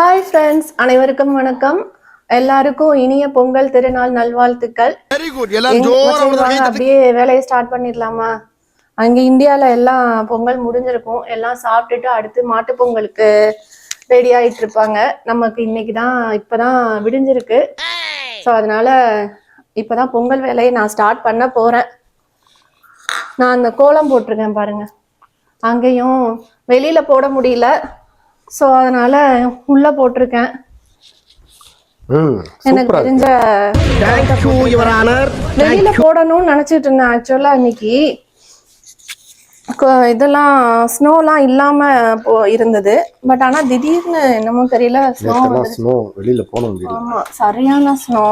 Hi friends அனைவருக்கும் வணக்கம். எல்லாருக்கும் இனிய பொங்கல் திருநாள் நல்வாழ்த்துக்கள். அப்படியே வேலையை ஸ்டார்ட் பண்ணிடலாமா? அங்க இந்தியால எல்லாம் பொங்கல் முடிஞ்சிருக்கும். எல்லாம் சாப்பிட்டுட்டு அடுத்து மாட்டு பொங்கலுக்கு ரெடி ஆயிட்டு இருப்பாங்க. நமக்கு இன்னைக்கு தான் இப்பதான் விடிஞ்சிருக்கு. ஸோ அதனால இப்பதான் பொங்கல் வேலையை நான் ஸ்டார்ட் பண்ண போறேன். நான் அந்த கோலம் போட்டிருக்கேன் பாருங்க. அங்கேயும் வெளியில போட முடியல. ஸோ அதனால உள்ள போட்டிருக்கேன். ம் எனக்கு தெரிஞ்ச வெளியில போடணும்னு நினைச்சிட்டு இருந்தேன் ஆக்சுவலா இன்னைக்கு. இதெல்லாம் ஸ்னோலாம் இல்லாம போ இருந்தது. பட் ஆனா திடீர்னு என்னமோ தெரியல ஸ்னோ வெளியில ஆமா சரியான ஸ்னோ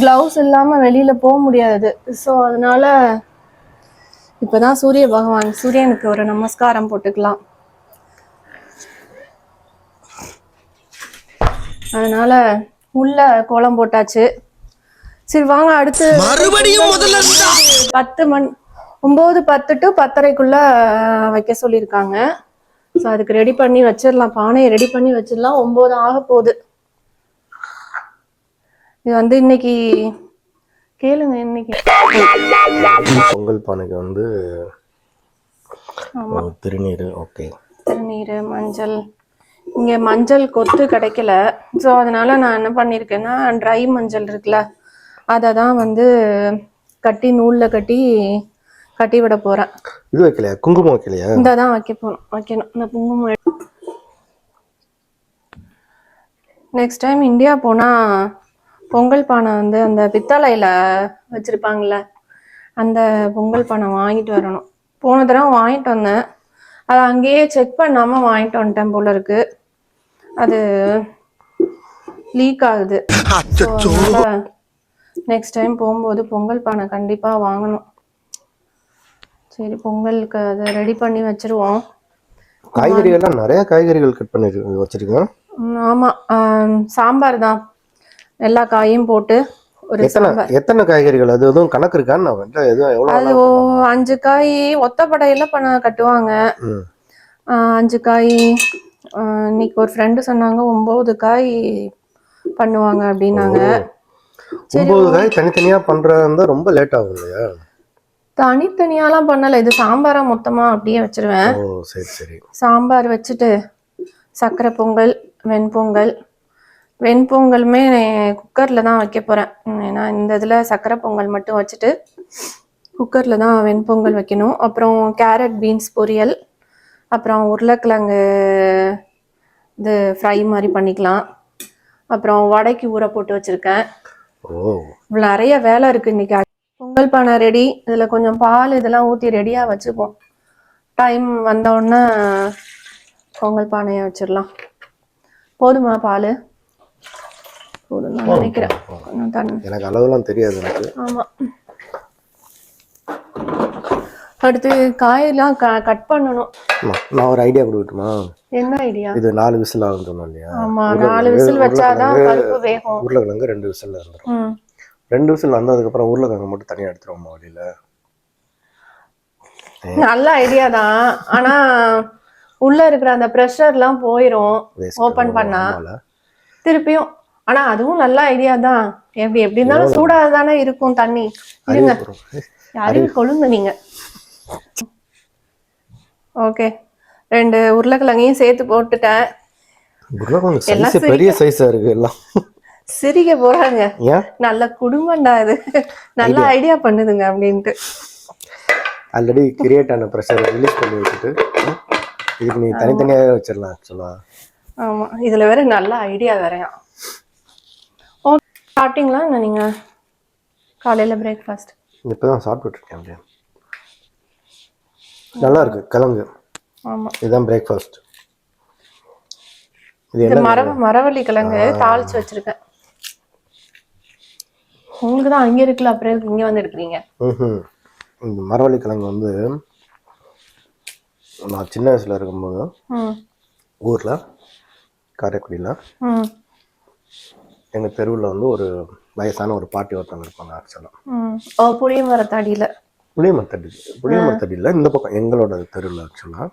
கிளவுஸ் இல்லாம வெளியில போக முடியாது. ஸோ அதனால இப்பதான் சூரிய பகவான் சூரியனுக்கு ஒரு நமஸ்காரம் போட்டுக்கலாம். அதனால உள்ள கோலம் போட்டாச்சு. சரி வாங்க அடுத்து மறுபடியும் முதல்ல பத்து மணி ஒன்பது பத்து டு பத்தரைக்குள்ள வைக்க சொல்லியிருக்காங்க. ஸோ அதுக்கு ரெடி பண்ணி வச்சிடலாம். பானையை ரெடி பண்ணி வச்சிடலாம். ஒன்பது ஆக போகுது. இது வந்து இன்னைக்கு கேளுங்க இன்னைக்கு. பொங்கல் பானைக்கு வந்து திருநீர் ஓகே திருநீர் மஞ்சள். இங்க மஞ்சள் கொத்து கிடைக்கல. ஸோ அதனால நான் என்ன பண்ணியிருக்கேன்னா ட்ரை மஞ்சள் இருக்குல்ல அதை தான் வந்து கட்டி நூல்ல கட்டி கட்டி விட போறேன். இது வைக்கலையா? குங்குமம் வைக்கலையா? இந்த தான் வைக்க போகணும் வைக்கணும். இந்த குங்குமம் நெக்ஸ்ட் டைம் இந்தியா போனா பொங்கல் பானை வந்து அந்த பித்தளையில வச்சிருப்பாங்கல்ல அந்த பொங்கல் பானை வாங்கிட்டு வரணும். போன தடவை வாங்கிட்டு வந்தேன். அதை அங்கேயே செக் பண்ணாம வாங்கிட்டு வந்துட்டேன் போல இருக்கு. அது லீக் ஆகுது. நெக்ஸ்ட் டைம் போகும்போது பொங்கல் பானை கண்டிப்பா வாங்கணும். சரி பொங்கலுக்கு அதை ரெடி பண்ணி வச்சிருவோம். காய்கறிகள்லாம் நிறைய காய்கறிகள் கட் பண்ணி வச்சிருக்கேன் ம், ஆமா. ஆம், சாம்பார் தான். எல்லா காயும் போட்டு ஒரு எத்தனை எத்தனை காய்கறிகள்? அது எதுவும் கணக்கு இருக்கான்னு அது அஞ்சு காய் ஒத்தப்படையில பண்ண கட்டுவாங்க. அஞ்சு காய் இன்னைக்கு ஒரு ஃப்ரெண்டு சொன்னாங்க ஒன்பது காய் பண்ணுவாங்க அப்படின்னாங்க. ஒன்பது காய் தனித்தனியா பண்றதா இருந்தா ரொம்ப லேட் ஆகும் இல்லையா? தனித்தனியாலாம் பண்ணல. இது சாம்பாரா மொத்தமா அப்படியே வச்சிருவேன். சரி சரி. சாம்பார் வச்சுட்டு சக்கரை பொங்கல் வெண்பொங்கல். வெண்பொங்கலுமே குக்கரில் தான் வைக்க போகிறேன் ஏன்னா இந்த இதில் சக்கரை பொங்கல் மட்டும் வச்சுட்டு குக்கரில் தான் வெண்பொங்கல் வைக்கணும். அப்புறம் கேரட் பீன்ஸ் பொரியல். அப்புறம் உருளைக்கிழங்கு இது ஃப்ரை மாதிரி பண்ணிக்கலாம். அப்புறம் வடைக்கு ஊற போட்டு வச்சுருக்கேன். இவ்வளோ நிறைய வேலை இருக்குது இன்னைக்கு. பொங்கல் பானை ரெடி இதில் கொஞ்சம் பால் இதெல்லாம் ஊற்றி ரெடியாக வச்சுப்போம். டைம் வந்த உடனே பொங்கல் பானையை வச்சிடலாம். போதுமா பால்? போதும் நான் நினைக்கிறேன் எனக்கு அளவுலாம் தெரியாது எனக்கு. ஆமா. அடுத்து காயெல்லாம் கட் பண்ணணும். நான் ஒரு ஐடியா கொடுக்கட்டுமா? என்ன ஐடியா இது நாலு விசில் ஆகும் சொன்னோம் இல்லையா? ஆமா நாலு விசில் வச்சாதான் பருப்பு வேகும். உருளைக்கிழங்கு ரெண்டு விசில் இருந்துரும். ம். ரெண்டு விசில் வந்ததுக்கப்புறம் உருளைக்கிழங்கு மட்டும் தனியாக எடுத்துருவோமா வழியில? நல்ல ஐடியா தான். ஆனா உள்ள இருக்கிற அந்த ப்ரெஷர்லாம் போயிரும். ஓபன் பண்ணா. திருப்பியும். ஆனா அதுவும் நல்ல ஐடியா தான். எப்படி எப்படி இருந்தாலும் சூடா தானே இருக்கும் தண்ணி. இருங்க. அறிவு கொழுங்க நீங்க. ஓகே. ரெண்டு உருளைக்கிழங்கையும் சேர்த்து போட்டுட்டேன். உருளைக்கிழங்கு சைஸ் பெரிய சைஸா இருக்கு எல்லாம். சிரிக்க போறாங்க. நல்ல குடும்பம்டா இது. நல்ல ஐடியா. பண்ணுதுங்க அப்படின்ட்டு. ஆல்ரெடி கிரியேட் ஆன ப்ரெஷர் ரிலீஸ் பண்ணி வச்சுட்டு இதுக்கு நீ தனித்தனியாவே வச்சிடலாம் ஆக்சுவலா ஆமா. இதுல வேற நல்ல ஐடியா வேறையா. ஓகே சாப்பிட்டீங்களா என்ன நீங்க? காலையில பிரேக்ஃபாஸ்ட் இப்பதான் சாப்பிட்டுட்டு இருக்கேன் அப்படியே. நல்லா இருக்கு கிழங்கு ஆமா. இதுதான் பிரேக்ஃபாஸ்ட் இது என்ன மர மரவள்ளி கிழங்கு தாளிச்சு வச்சிருக்கேன். உங்களுக்கு தான் அங்க இருக்குல்ல அப்புறம் எதுக்கு இங்க வந்து எடுக்கிறீங்க ம்ஹும். இந்த மரவள்ளி கிழங்கு வந்து நான் சின்ன வயசுல இருக்கும்போது ம். ஊர்ல காரைக்குடியில் ம். எங்கள் தெருவில் வந்து ஒரு வயசான ஒரு பாட்டி ஒருத்தவங்க இருப்பாங்க ஆக்சுவலாக ம். புளிய மரத்தடியில புளிய மரத்தடி புளிய மரத்தடியில் இந்த பக்கம் எங்களோட தெருவில் ஆக்சுவலாக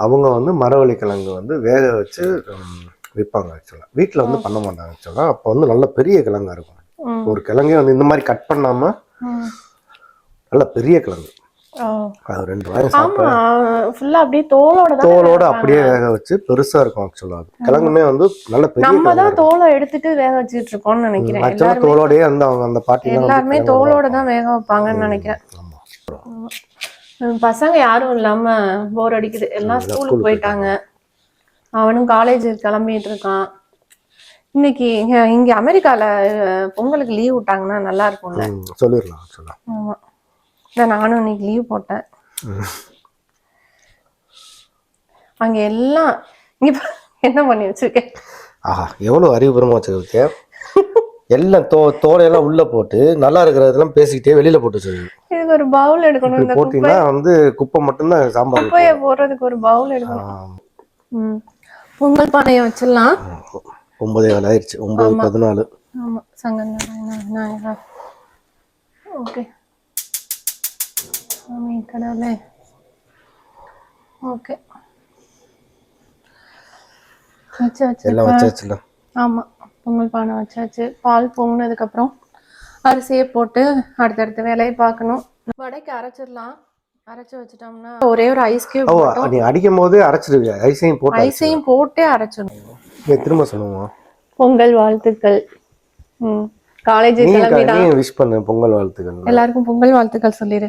அவங்க வந்து மரவள்ளி கிழங்கு வந்து வேக வச்சு விற்பாங்க ஆக்சுவலாக வீட்டில் வந்து பண்ண மாட்டாங்க ஆக்சுவலாக அப்போ வந்து நல்ல பெரிய கிழங்கா இருக்கும். ஒரு கிழங்கே வந்து இந்த மாதிரி கட் பண்ணாம ம். நல்ல பெரிய கிழங்கு. ரெண்டு ஃபுல்லா அப்படியே தோலோட தோலோட அப்படியே வேக வச்சு பெருசா இருக்கும் ஆக்சுவலாக அது கிழங்குமே வந்து நல்ல பெரிய நம்ம கிழங்கா தான் தோலை எடுத்துட்டு வேக வச்சுட்டு இருக்கோம்னு நினைக்கிறேன். எல்லாருமே தோலோடயே அந்த அவங்க அந்த பாட்டி எல்லாருமே தோலோட தான் வேக வைப்பாங்கன்னு நினைக்கிறேன். பசங்க யாரும் இல்லாம போர் அடிக்குது. எல்லாம் ஸ்கூலுக்கு போயிட்டாங்க. அவனும் காலேஜ் கிளம்பிட்டு இருக்கான். இன்னைக்கு இங்க அமெரிக்கால பொங்கலுக்கு லீவ் விட்டாங்கன்னா நல்லா இருக்கும்ல? சொல்லிடலாம். ஆமா. நானும் இன்னைக்கு லீவ் போட்டேன். அங்க எல்லாம் இங்க என்ன பண்ணி வச்சிருக்கேன்? ஆஹா எவ்வளோ அறிவுபூர்வமாக வச்சிருக்க? எல்லாம் தோ தோலையெல்லாம் உள்ள போட்டு நல்லா இருக்கிறதெல்லாம் பேசிக்கிட்டே வெளியில போட்டு வச்சிருக்கு இதுக்கு ஒரு பவுல் எடுக்கணும் போட்டீங்கன்னா வந்து குப்பை மட்டும்தான் சாம்பார் குப்பையை போடுறதுக்கு ஒரு பவுல் எடுக்கணும். பொங்கல் பானையை வச்சிடலாம். ஒன்பதே வேலை ஆயிடுச்சு. ஒன்பது பதினாலு. ஆமா. சங்கர் நாராயணா விநாயகா ஓகே. சாமி கடவுளே. ஓகே. வச்சாச்சு எல்லாம் வச்சாச்சுல. ஆமா பொங்கல் பானை வச்சாச்சு. பால் பொங்கினதுக்கு அப்புறம் அரிசியை போட்டு அடுத்தடுத்த வேலையை பார்க்கணும். வடைக்கு அரைச்சிடலாம். அரைச்சு வச்சிட்டோம்னா ஒரே ஒரு ஐஸ் கியூப் நீ அடிக்கும் போதே அரைச்சிடுவியா? ஐஸையும் போட்டு ஐஸையும் போட்டே அரைச்சிடணும். நீ திரும்ப சொல்லுவோம் பொங்கல் வாழ்த்துக்கள். ம். காலேஜ் கிளம்பிடா. விஷ் பண்ணு பொங்கல் வாழ்த்துக்கள் எல்லாருக்கும் பொங்கல் வாழ்த்துக்கள் சொல்லிடு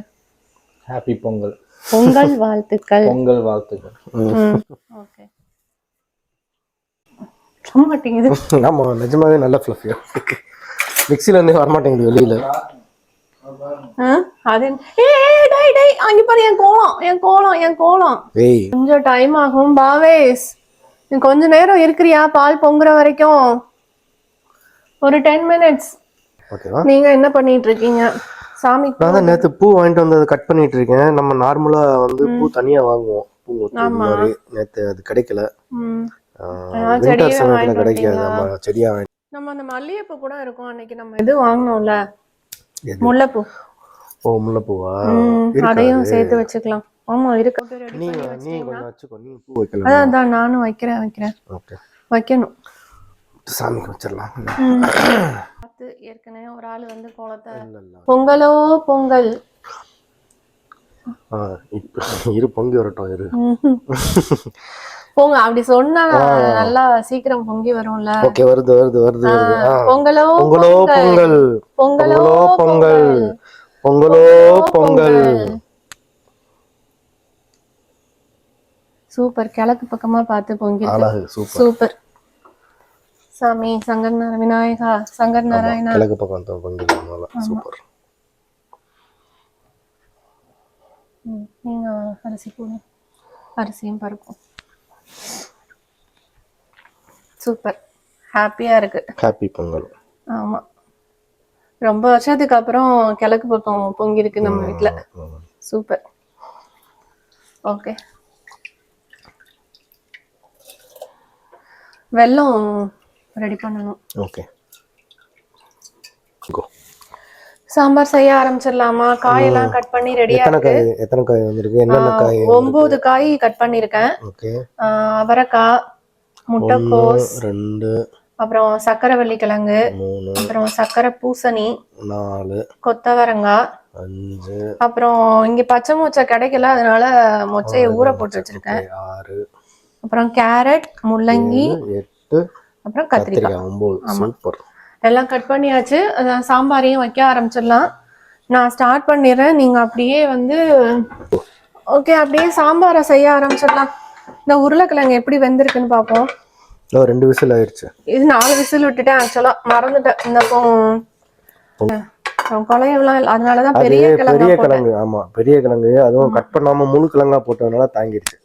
ஹாப்பி பொங்கல் பொங்கல் வாழ்த்துக்கள். பொங்கல் வாழ்த்துக்கள். ஓகே சொல்ல மாட்டேங்குது. ஆமா நிஜமாவே நல்ல ஃப்ளஃபியா மிக்சில இருந்தே வரமாட்டேங்குது வெளியில. ஆ? அது என்ன- ஏய் டேய் டேய் அங்க பாரு என் கோலம் என் கோலம் என் கோலம். ஏய். கொஞ்சம் டைம் ஆகும் பாவேஸ். நீ கொஞ்ச நேரம் இருக்கிறியா? பால் பொங்குற வரைக்கும். ஒரு டென் மினிட்ஸ் ஓகேவா நீங்க என்ன பண்ணிட்டு இருக்கீங்க? சாமி நான் தான் நேத்து பூ வாங்கிட்டு வந்து அதை கட் பண்ணிட்டு இருக்கேன் நம்ம நார்மலா வந்து பூ தனியா வாங்குவோம். பூ கொத்து இது மாதிரி நேத்து அது கிடைக்கல. வின்டர் சமயத்துல கிடைக்காது? நம்ம செடியா வாங்கி நம்ம அந்த மல்லிகைப்பூ கூட இருக்கும். அன்னைக்கு நம்ம இது வாங்கினோம்ல? எது? முல்லைப்பூ. ஓ முல்லைப்பூவா? அதையும் அது? சேர்த்து வச்சுக்கலாம். ஆமா இருக்கு. நீ நீ? கொஞ்சம் வச்சுக்கோ. நீ பூ வைக்கலாம் அதான் அதான் நானும் வைக்கிறேன் வைக்கிறேன். ஓகே. வைக்கணும். சாமிக்கு வச்சிடலாம். பார்த்து ஏற்கனவே ஒரு ஆள் வந்து கோலத்தை பொங்கலோ பொங்கல். இரு பொங்கி வரட்டும் இரு. பொங்க அப்படி சொன்னா நல்லா சீக்கிரம் பொங்கி வரும்ல. ஓகே வருது வருது வருது. பொங்கலோ பொங்கலோ பொங்கல். பொங்கலோ. பொங்கலோ பொங்கல் பொங்கலோ. சூப்பர். கிழக்கு பக்கமா பார்த்து பொங்கி சூப்பர். சாமி சங்கர் விநாயகா சங்கர் நாராயணா கிழக்கு பக்கம் பொங்கல் சூப்பர். நீங்க அரிசி போடுங்க அரிசியும் பருப்பும். சூப்பர். ஹாப்பியா இருக்கு. ஹாப்பி பொங்கல். ஆமா. ரொம்ப வருஷத்துக்கு அப்புறம் கிழக்கு பக்கம் பொங்கிருக்கு நம்ம வீட்ல. ம். சூப்பர். ஓகே. வெல்லம் ரெடி பண்ணணும். ஓகே. சாம்பார் செய்ய ஆரம்பிச்சிடலாமா? காயெல்லாம் கட் பண்ணி ரெடியா காய் எத்தனை காய் வந்திருக்கு? என்னென்ன காய் ஒன்பது காய் கட் பண்ணிருக்கேன். ஓகே. அவரைக்காய் முட்டைக்கோஸ் ரெண்டு அப்புறம் சக்கரவள்ளி கிழங்கு மூணு அப்புறம் சக்கரை பூசணி நாலு கொத்தவரங்காய் அஞ்சு அப்புறம் இங்க பச்சை மொச்சை கிடைக்கல அதனால மொச்சையை ஊற போட்டு வச்சிருக்கேன். ஆறு அப்புறம் கேரட் முள்ளங்கி எட்டு அப்புறம் கத்திரிக்காய். சூப்பர் எல்லாம் கட் பண்ணியாச்சு. சாம்பாரையும் வைக்க ஆரம்பிச்சிடலாம். நான் ஸ்டார்ட் பண்ணிடுறேன். நீங்க அப்படியே வந்து ஓகே அப்படியே சாம்பாரை செய்ய ஆரம்பிச்சிடலாம். இந்த உருளைக்கிழங்கு எப்படி வெந்திருக்குன்னு பார்ப்போம். ரெண்டு விசில் ஆயிடுச்சு இது நாலு விசில் விட்டுட்டேன் ஆக்சுவலா மறந்துட்டேன். இந்த குழையெல்லாம் அதனாலதான் அது பெரிய கிழங்கா பெரிய கிழங்கு. ஆமா பெரிய கிழங்கு. அதுவும் கட் பண்ணாம முழு கிழங்கா போட்டதுனால தாங்கிடுச்சு.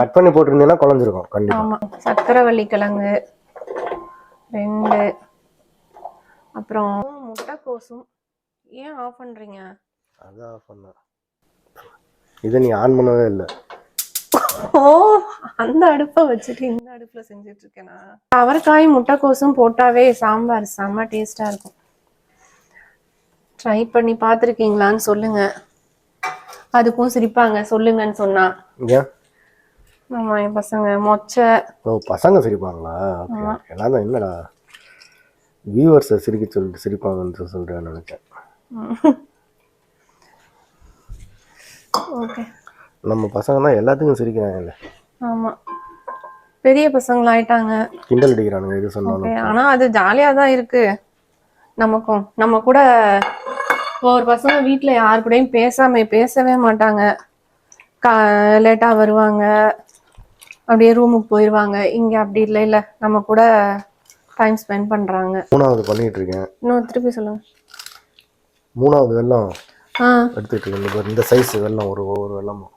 கட் பண்ணி போட்டிருந்தீங்கன்னா குழஞ்சிருக்கும் கண்டிப்பா. சக்கரவள்ளி கிழங்கு. ரெண்டு. அப்புறம் முட்டைக்கோசும் ஏன் ஆஃப் பண்றீங்க? அதான் பண்ண இதை நீ ஆன் பண்ணவே இல்லை. ஓ அந்த அடுப்பை வச்சுட்டு இந்த அடுப்புல செஞ்சுட்டு இருக்கேனா அவரைக்காய் முட்டைக்கோசும் போட்டாவே சாம்பார் செம்ம டேஸ்டா இருக்கும். ட்ரை பண்ணி பார்த்துருக்கீங்களான்னு சொல்லுங்க. அதுக்கும் சிரிப்பாங்க சொல்லுங்கன்னு சொன்னா. ஆமா என் பசங்க மொச்சை. ஓ பசங்க சிரிப்பாங்களா? நான் தான் என்னடா வியூவர்ஸை சிரிக்க சொல்லிட்டு சிரிப்பாங்கன்னு சொல்கிறேன் நினச்சேன். ஓகே. நம்ம பசங்க தான் எல்லாத்துக்கும் சிரிக்கிறாங்கல்ல. ஆமா. பெரிய பசங்களாயிட்டாங்க கிண்டல் அடிக்கிறானுங்க எது சொன்னாலும். ஆனா அது ஜாலியா தான் இருக்கு. நமக்கும் நம்ம கூட ஒரு பசங்க வீட்ல யார் கூடயும் பேசாம பேசவே மாட்டாங்க. கா லேட்டா வருவாங்க. அப்படியே ரூமுக்கு போயிடுவாங்க இங்க அப்படி இல்லை இல்ல. நம்ம கூட டைம் ஸ்பெண்ட் பண்றாங்க. மூணாவது பண்ணிட்டு இருக்கேன். இன்னும் திருப்பி சொல்லுங்க. மூணாவது வெள்ளம் எடுத்துட்டு இருக்கேன். இந்த சைஸ் வெள்ளம் ஒரு ஒவ்வொரு வெள்ளமும்.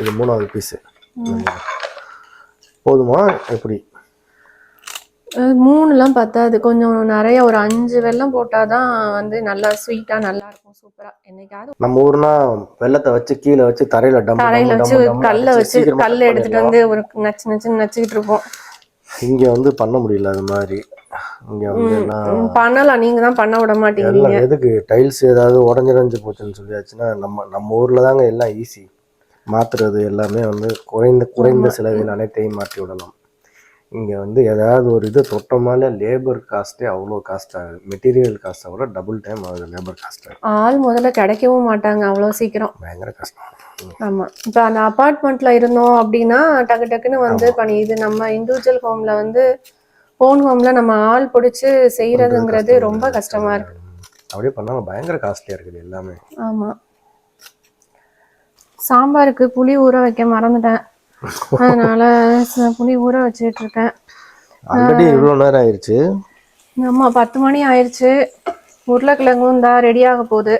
இது மூணாவது பீஸு போதுமா? எப்படி? மூணுலாம் பத்தாது. கொஞ்சம் நிறைய ஒரு அஞ்சு வெல்லம் போட்டாதான் வந்து நல்லா ஸ்வீட்டா நல்லா இருக்கும் சூப்பரா என்னைக்காவது நம்ம ஊர்னா வெள்ளத்தை வச்சு கீழே வச்சு தரையில டம் தரையில வச்சு கல்ல வச்சு கல்ல எடுத்துட்டு வந்து ஒரு நச்சு நச்சு நச்சுக்கிட்டு இருப்போம். இங்க வந்து பண்ண முடியல அது மாதிரி. இங்க வந்து பண்ணலாம். நீங்க தான் பண்ண விட மாட்டேங்கிறீங்க. எல்லாம் எதுக்கு? டைல்ஸ் ஏதாவது உடஞ்சிடஞ்சு போச்சுன்னு சொல்லியாச்சுன்னா நம்ம நம்ம ஊர்ல தாங்க எல்லாம் ஈஸி மாத்துறது எல்லாமே வந்து குறைந்த குறைந்த செலவில் அனைத்தையும் மாற்றி விடலாம் இங்க வந்து ஏதாவது ஒரு இது தொட்டோம்னாலே லேபர் காஸ்ட்டே அவ்வளோ காஸ்ட் ஆகுது. மெட்டீரியல் காஸ்ட்டை விட டபுள் டைம் ஆகுது லேபர் காஸ்ட் ஆள் முதல்ல கிடைக்கவும் மாட்டாங்க அவ்வளவு சீக்கிரம். பயங்கர கஷ்டம். ம். ஆமா. இப்ப அந்த அபார்ட்மெண்ட்ல இருந்தோம் அப்படின்னா டக்கு டக்குன்னு வந்து பண்ணி இது நம்ம இண்டிவிஜுவல் ஹோம்ல வந்து ஓன் ஹோம்ல நம்ம ஆள் பிடிச்சு செய்யறதுங்கிறது ரொம்ப கஷ்டமா. இருக்கு. அப்படியே பண்ணாலும் பயங்கர காஸ்ட்லியா இருக்குது எல்லாமே. ஆமா. சாம்பாருக்கு புளி ஊற வைக்க மறந்துட்டேன். அதனால புளி ஊற வச்சுட்டு இருக்கேன். ஆல்ரெடி இவ்வளோ நேரம் ஆயிடுச்சு ஆமா பத்து மணி ஆயிடுச்சு உருளைக்கிழங்கும் தான் ரெடி ஆக போகுது.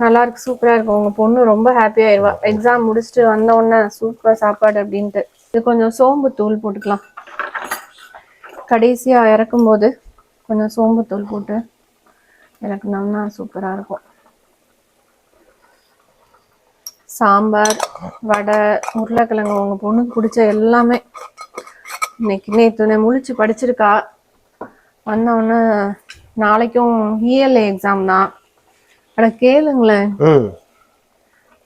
நல்லா இருக்கு சூப்பரா இருக்கும் உங்க பொண்ணு ரொம்ப ஹாப்பி ஆயிடுவா எக்ஸாம் முடிச்சுட்டு வந்த உடனே சூப்பர் சாப்பாடு அப்படின்ட்டு. இது கொஞ்சம் சோம்பு தூள் போட்டுக்கலாம். கடைசியா இறக்கும் போது கொஞ்சம் சோம்பு தூள் போட்டு இறக்குனோம்னா சூப்பரா இருக்கும். சாம்பார் வடை உருளைக்கிழங்கு உங்க பொண்ணுக்கு பிடிச்ச எல்லாமே இன்னைக்கு நேற்று முழிச்சு படிச்சிருக்கா. வந்தவொடனே நாளைக்கும் இஎல்ஏ எக்ஸாம் தான். அட கேளுங்களேன்.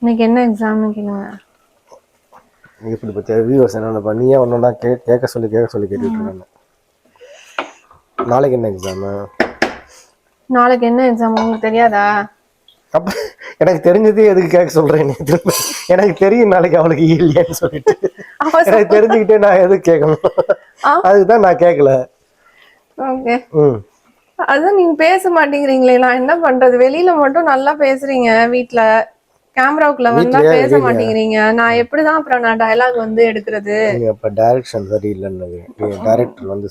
இன்னைக்கு என்ன எக்ஸாம்னு கேளுங்க. இப்படி பற்றி வியூவர்ஸ் என்ன நீயே ஒன்றா கே கேட்க சொல்லி கேட்க சொல்லி கேட்டுட்டு இருக்காங்க நாளைக்கு என்ன எக்ஸாமு நாளைக்கு என்ன எக்ஸாம் உங்களுக்கு தெரியாதா? அப்ப எனக்கு தெரிஞ்சதே எதுக்கு கேட்க சொல்றேன் எனக்கு தெரியும் நாளைக்கு அவளுக்கு இல்லையான்னு சொல்லிட்டு. எனக்கு தெரிஞ்சுக்கிட்டே நான் எதுக்கு கேட்கணும். அதுதான் நான் கேட்கல. அதான் நீங்க பேச மாட்டேங்கிறீங்களே நான் என்ன பண்றது? வெளியில மட்டும் நல்லா பேசுறீங்க வீட்ல. கேமராவுக்குள்ள வந்தா பேச? மாட்டேங்கிறீங்க. நான் எப்படிதான் அப்புறம் நான் டயலாக் வந்து எடுக்கிறது? அப்ப டைரக்ஷன் சரியில்லைன்னு டைரக்டர் வந்து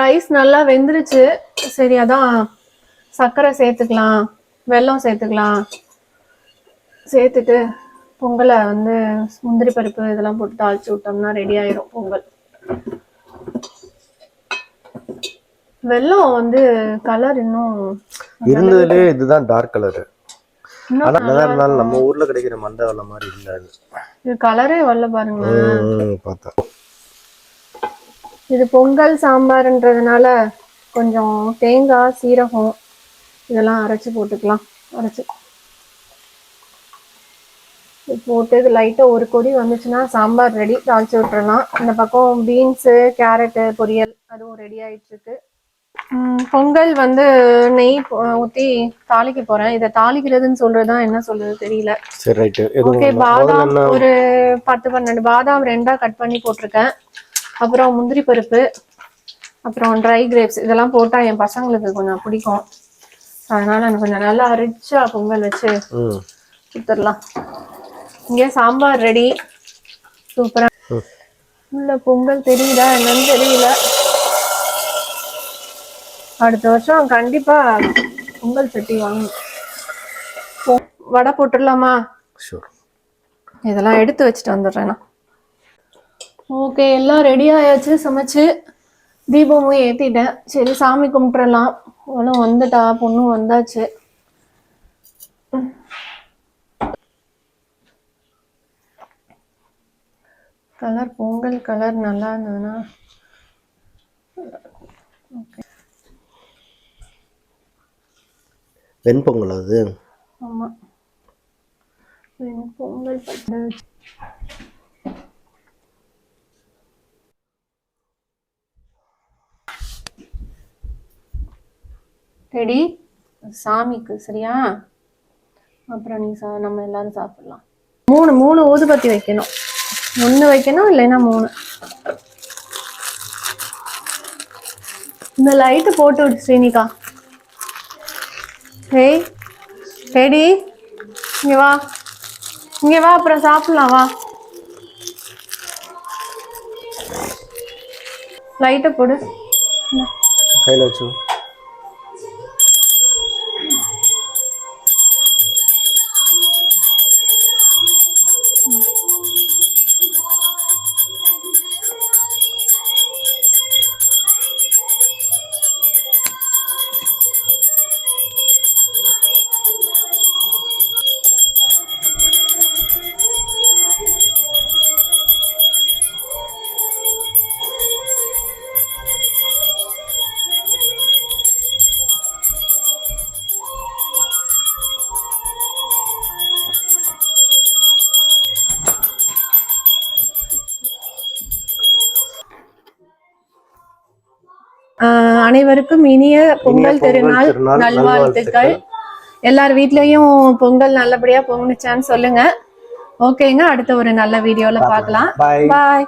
ரைஸ் நல்லா வெந்துருச்சு. சரி அதான் சர்க்கரை சேர்த்துக்கலாம் வெல்லம் சேர்த்துக்கலாம். சேர்த்துட்டு பொங்கலை வந்து முந்திரி பருப்பு இதெல்லாம் போட்டு தாளிச்சு விட்டோம்னா ரெடி ஆயிரும் பொங்கல். வெல்லம் வந்து கலர் இன்னும் இருந்ததுலயே இதுதான் டார்க் கலர் இன்னும் ஆனா நல்லா இருந்தாலும் நம்ம ஊர்ல கிடைக்கிற மண்டை வெள்ள மாதிரி இல்ல இது கலரே வரல பாருங்க ம், பார்த்தேன் இது பொங்கல் சாம்பார்ன்றதுனால கொஞ்சம் தேங்காய் சீரகம் இதெல்லாம் அரைச்சு போட்டுக்கலாம். அரைச்சு போட்டு இது லைட்டாக ஒரு கொடி வந்துச்சுன்னா சாம்பார் ரெடி தாளிச்சு விட்டுறலாம். இந்த பக்கம் பீன்ஸு கேரட்டு பொரியல் அதுவும் ரெடி ஆயிட்டு இருக்கு. ம், பொங்கல் வந்து நெய் ஊத்தி தாளிக்க போறேன். இதை தாளிக்கிறதுன்னு சொல்றதுதான் என்ன சொல்றது தெரியல. சரி ரைட்டு ஓகே பாதாம் ஒரு பத்து பன்னெண்டு பாதாம் ரெண்டா கட் பண்ணி போட்டிருக்கேன். அப்புறம் முந்திரி பருப்பு அப்புறம் ட்ரை கிரேப்ஸ் இதெல்லாம் போட்டா என் பசங்களுக்கு கொஞ்சம் பிடிக்கும். அதனால எனக்கு கொஞ்சம் நல்லா ரிச்சா பொங்கல் வச்சு கொடுத்துடலாம். இங்கே சாம்பார் ரெடி சூப்பரா. உள்ள பொங்கல் தெரியுதா என்னன்னு தெரியல. அடுத்த வருஷம் கண்டிப்பா பொங்கல் சட்டி வாங்கணும். வடை போட்டுடலாமா? இதெல்லாம் எடுத்து வச்சுட்டு வந்துடுறேன் நான். ஓகே எல்லாம் ரெடி ஆயாச்சு சமைச்சு. தீபமும் ஏத்திட்டேன். சரி சாமி கும்பிட்டுறலாம். அவளும் வந்துட்டா பொண்ணும் வந்தாச்சு. கலர் பொங்கல் கலர் நல்லா இருந்ததுன்னா. வெண்பொங்கல் அது? ஆமாம் வெண்பொங்கல் ரெடி? சாமிக்கு சரியா? அப்புறம் நீ சா நம்ம எல்லாரும் சாப்பிடலாம். மூணு மூணு ஊதுபத்தி வைக்கணும். ஒன்று வைக்கணும் இல்லைன்னா மூணு. இந்த லைட்டு போட்டு விடு ஸ்ரீனிகா. ஏய் ரெடி இங்கே வா. இங்கே வா அப்புறம் சாப்பிடலாம் வா. லைட்டை போடு. கையில் வச்சு அனைவருக்கும் இனிய பொங்கல் திருநாள் நல்வாழ்த்துக்கள். எல்லார் வீட்லயும் பொங்கல் நல்லபடியா பொங்குச்சான்னு சொல்லுங்க. ஓகேங்க அடுத்த ஒரு நல்ல வீடியோல பார்க்கலாம் பாய் பாய்